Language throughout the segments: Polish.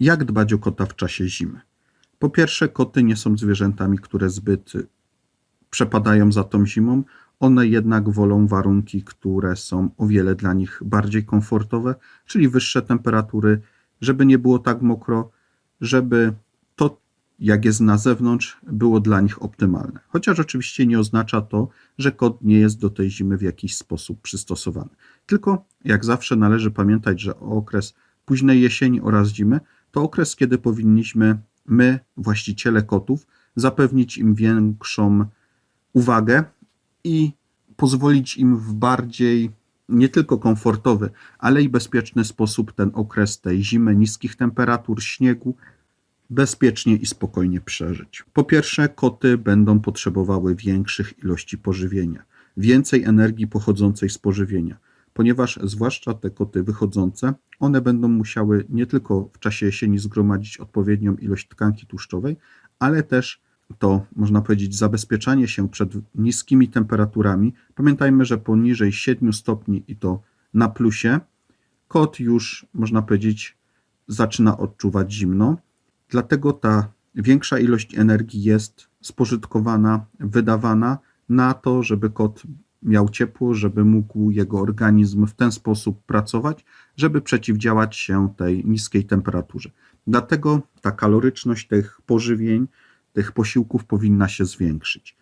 Jak dbać o kota w czasie zimy? Po pierwsze, koty nie są zwierzętami, które zbyt przepadają za tą zimą. One jednak wolą warunki, które są o wiele dla nich bardziej komfortowe, czyli wyższe temperatury, żeby nie było tak mokro, żeby to, jak jest na zewnątrz, było dla nich optymalne. Chociaż oczywiście nie oznacza to, że kot nie jest do tej zimy w jakiś sposób przystosowany. Tylko, jak zawsze, należy pamiętać, że okres późnej jesieni oraz zimy to okres, kiedy powinniśmy my, właściciele kotów, zapewnić im większą uwagę i pozwolić im w bardziej nie tylko komfortowy, ale i bezpieczny sposób ten okres tej zimy, niskich temperatur, śniegu bezpiecznie i spokojnie przeżyć. Po pierwsze, koty będą potrzebowały większych ilości pożywienia, więcej energii pochodzącej z pożywienia, ponieważ zwłaszcza te koty wychodzące, one będą musiały nie tylko w czasie jesieni zgromadzić odpowiednią ilość tkanki tłuszczowej, ale też to, można powiedzieć, zabezpieczanie się przed niskimi temperaturami. Pamiętajmy, że poniżej 7 stopni i to na plusie, kot już, można powiedzieć, zaczyna odczuwać zimno. Dlatego ta większa ilość energii jest spożytkowana, wydawana na to, żeby kot miał ciepło, żeby mógł jego organizm w ten sposób pracować, żeby przeciwdziałać się tej niskiej temperaturze. Dlatego ta kaloryczność tych pożywień, tych posiłków powinna się zwiększyć.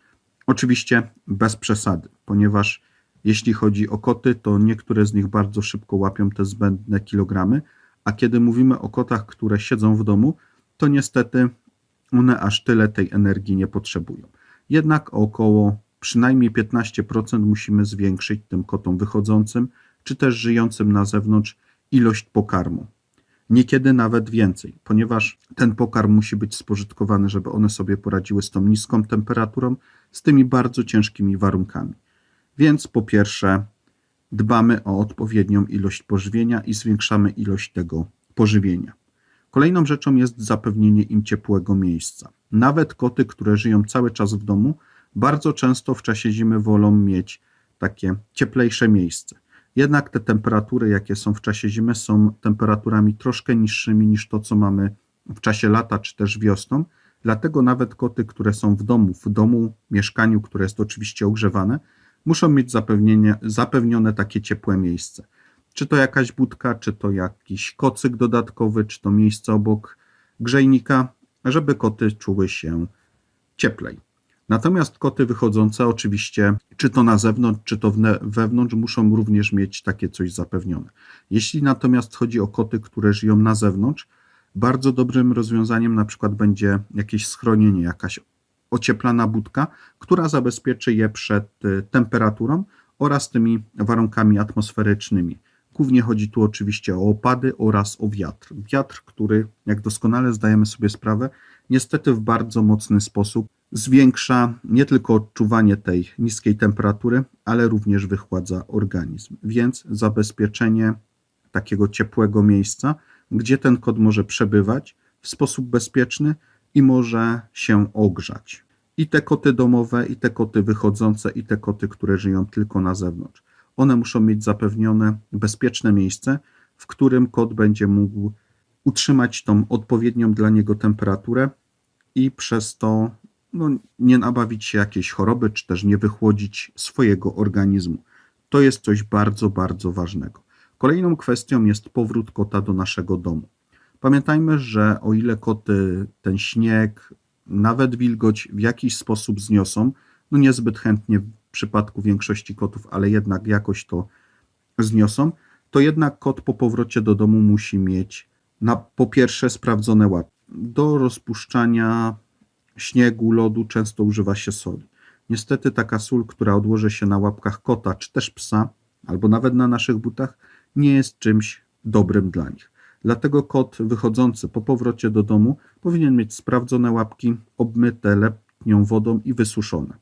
Oczywiście bez przesady, ponieważ jeśli chodzi o koty, to niektóre z nich bardzo szybko łapią te zbędne kilogramy, a kiedy mówimy o kotach, które siedzą w domu, to niestety one aż tyle tej energii nie potrzebują. Jednak około przynajmniej 15% musimy zwiększyć tym kotom wychodzącym, czy też żyjącym na zewnątrz ilość pokarmu. Niekiedy nawet więcej, ponieważ ten pokarm musi być spożytkowany, żeby one sobie poradziły z tą niską temperaturą, z tymi bardzo ciężkimi warunkami. Więc po pierwsze, dbamy o odpowiednią ilość pożywienia i zwiększamy ilość tego pożywienia. Kolejną rzeczą jest zapewnienie im ciepłego miejsca. Nawet koty, które żyją cały czas w domu, bardzo często w czasie zimy wolą mieć takie cieplejsze miejsce. Jednak te temperatury, jakie są w czasie zimy, są temperaturami troszkę niższymi niż to, co mamy w czasie lata czy też wiosną. Dlatego nawet koty, które są w domu, w domu, mieszkaniu, które jest oczywiście ogrzewane, muszą mieć zapewnione takie ciepłe miejsce. Czy to jakaś budka, czy to jakiś kocyk dodatkowy, czy to miejsce obok grzejnika, żeby koty czuły się cieplej. Natomiast koty wychodzące, oczywiście, czy to na zewnątrz, czy to wewnątrz, muszą również mieć takie coś zapewnione. Jeśli natomiast chodzi o koty, które żyją na zewnątrz, bardzo dobrym rozwiązaniem na przykład będzie jakieś schronienie, jakaś ocieplana budka, która zabezpieczy je przed y, temperaturą oraz tymi warunkami atmosferycznymi. Głównie chodzi tu oczywiście o opady oraz o wiatr. Wiatr, który, jak doskonale zdajemy sobie sprawę, niestety w bardzo mocny sposób zwiększa nie tylko odczuwanie tej niskiej temperatury, ale również wychładza organizm. Więc zabezpieczenie takiego ciepłego miejsca, gdzie ten kot może przebywać w sposób bezpieczny i może się ogrzać. I te koty domowe, i te koty wychodzące, i te koty, które żyją tylko na zewnątrz. One muszą mieć zapewnione bezpieczne miejsce, w którym kot będzie mógł utrzymać tą odpowiednią dla niego temperaturę i przez to no, nie nabawić się jakiejś choroby, czy też nie wychłodzić swojego organizmu. To jest coś bardzo, bardzo ważnego. Kolejną kwestią jest powrót kota do naszego domu. Pamiętajmy, że o ile koty ten śnieg, nawet wilgoć w jakiś sposób zniosą, no niezbyt chętnie w przypadku większości kotów, ale jednak jakoś to zniosą, to jednak kot po powrocie do domu musi mieć na po pierwsze sprawdzone łapy. Do rozpuszczania śniegu, lodu często używa się soli. Niestety taka sól, która odłoży się na łapkach kota czy też psa, albo nawet na naszych butach, nie jest czymś dobrym dla nich. Dlatego kot wychodzący po powrocie do domu powinien mieć sprawdzone łapki, obmyte letnią wodą i wysuszone.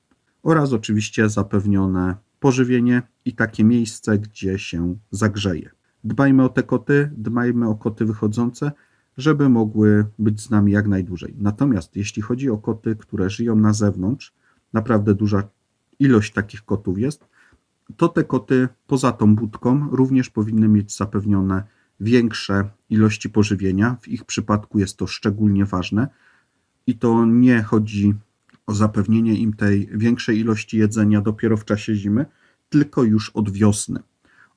Oraz oczywiście zapewnione pożywienie i takie miejsce, gdzie się zagrzeje. Dbajmy o te koty, dbajmy o koty wychodzące, żeby mogły być z nami jak najdłużej. Natomiast jeśli chodzi o koty, które żyją na zewnątrz, naprawdę duża ilość takich kotów jest, to te koty poza tą budką również powinny mieć zapewnione większe ilości pożywienia. W ich przypadku jest to szczególnie ważne i to nie chodzi o zapewnienie im tej większej ilości jedzenia dopiero w czasie zimy, tylko już od wiosny.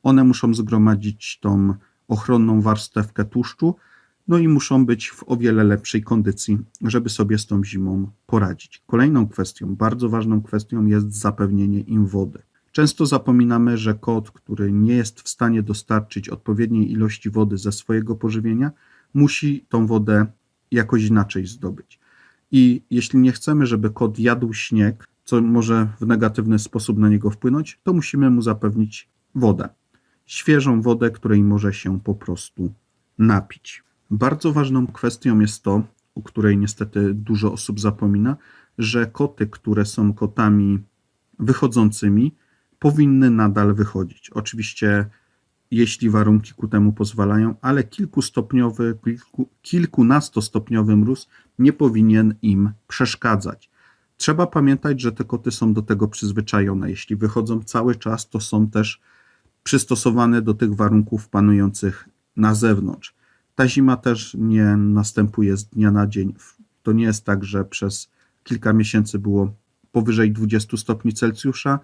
One muszą zgromadzić tą ochronną warstewkę tłuszczu, no i muszą być w o wiele lepszej kondycji, żeby sobie z tą zimą poradzić. Kolejną kwestią, bardzo ważną kwestią jest zapewnienie im wody. Często zapominamy, że kot, który nie jest w stanie dostarczyć odpowiedniej ilości wody ze swojego pożywienia, musi tą wodę jakoś inaczej zdobyć. I jeśli nie chcemy, żeby kot jadł śnieg, co może w negatywny sposób na niego wpłynąć, to musimy mu zapewnić wodę. Świeżą wodę, której może się po prostu napić. Bardzo ważną kwestią jest to, o której niestety dużo osób zapomina, że koty, które są kotami wychodzącymi, powinny nadal wychodzić. Oczywiście, jeśli warunki ku temu pozwalają, ale kilkustopniowy, kilku, kilkunastostopniowy mróz nie powinien im przeszkadzać. Trzeba pamiętać, że te koty są do tego przyzwyczajone. Jeśli wychodzą cały czas, to są też przystosowane do tych warunków panujących na zewnątrz. Ta zima też nie następuje z dnia na dzień. To nie jest tak, że przez kilka miesięcy było powyżej 20 stopni Celsjusza,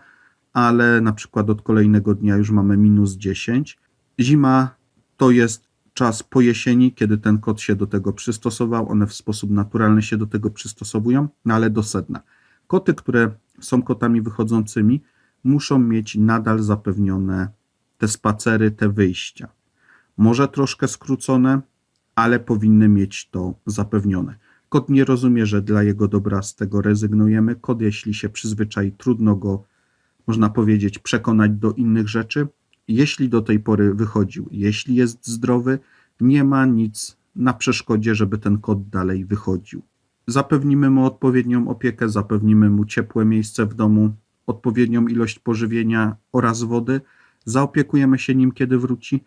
ale na przykład od kolejnego dnia już mamy minus 10. Zima to jest czas po jesieni, kiedy ten kot się do tego przystosował. One w sposób naturalny się do tego przystosowują, no ale do sedna. Koty, które są kotami wychodzącymi, muszą mieć nadal zapewnione te spacery, te wyjścia. Może troszkę skrócone, ale powinny mieć to zapewnione. Kot nie rozumie, że dla jego dobra z tego rezygnujemy. Kot, jeśli się przyzwyczai, trudno go, można powiedzieć, przekonać do innych rzeczy. Jeśli do tej pory wychodził, jeśli jest zdrowy, nie ma nic na przeszkodzie, żeby ten kot dalej wychodził. Zapewnimy mu odpowiednią opiekę, zapewnimy mu ciepłe miejsce w domu, odpowiednią ilość pożywienia oraz wody, zaopiekujemy się nim, kiedy wróci,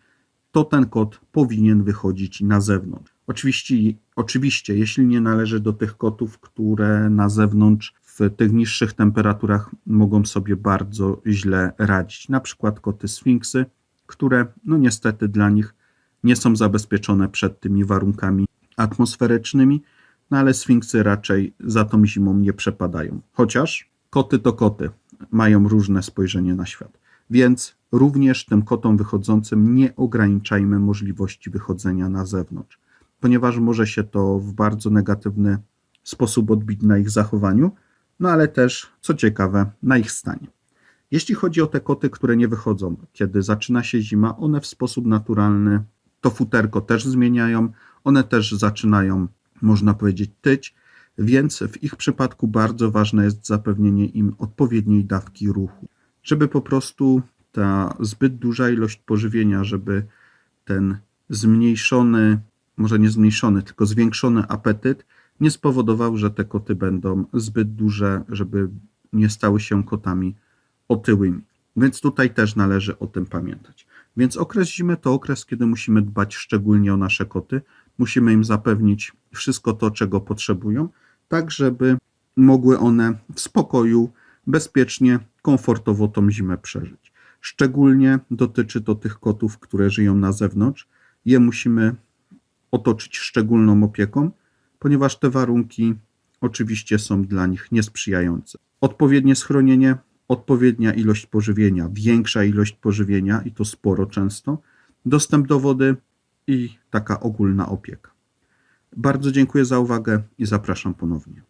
to ten kot powinien wychodzić na zewnątrz. Oczywiście, oczywiście, jeśli nie należy do tych kotów, które na zewnątrz w tych niższych temperaturach mogą sobie bardzo źle radzić, na przykład koty sfinksy, które no niestety dla nich nie są zabezpieczone przed tymi warunkami atmosferycznymi, no ale sfinksy raczej za tą zimą nie przepadają. Chociaż koty to koty, mają różne spojrzenie na świat. Więc również tym kotom wychodzącym nie ograniczajmy możliwości wychodzenia na zewnątrz, ponieważ może się to w bardzo negatywny sposób odbić na ich zachowaniu, no ale też, co ciekawe, na ich stanie. Jeśli chodzi o te koty, które nie wychodzą, kiedy zaczyna się zima, one w sposób naturalny to futerko też zmieniają, one też zaczynają, można powiedzieć, tyć, więc w ich przypadku bardzo ważne jest zapewnienie im odpowiedniej dawki ruchu, żeby po prostu ta zbyt duża ilość pożywienia, żeby ten zmniejszony, może nie zmniejszony, tylko zwiększony apetyt nie spowodował, że te koty będą zbyt duże, żeby nie stały się kotami otyłymi. Więc tutaj też należy o tym pamiętać. Więc okres zimy to okres, kiedy musimy dbać szczególnie o nasze koty. Musimy im zapewnić wszystko to, czego potrzebują, tak żeby mogły one w spokoju, bezpiecznie, komfortowo tą zimę przeżyć. Szczególnie dotyczy to tych kotów, które żyją na zewnątrz. Je musimy otoczyć szczególną opieką, ponieważ te warunki oczywiście są dla nich niesprzyjające. Odpowiednie schronienie, odpowiednia ilość pożywienia, większa ilość pożywienia i to sporo często, dostęp do wody i taka ogólna opieka. Bardzo dziękuję za uwagę i zapraszam ponownie.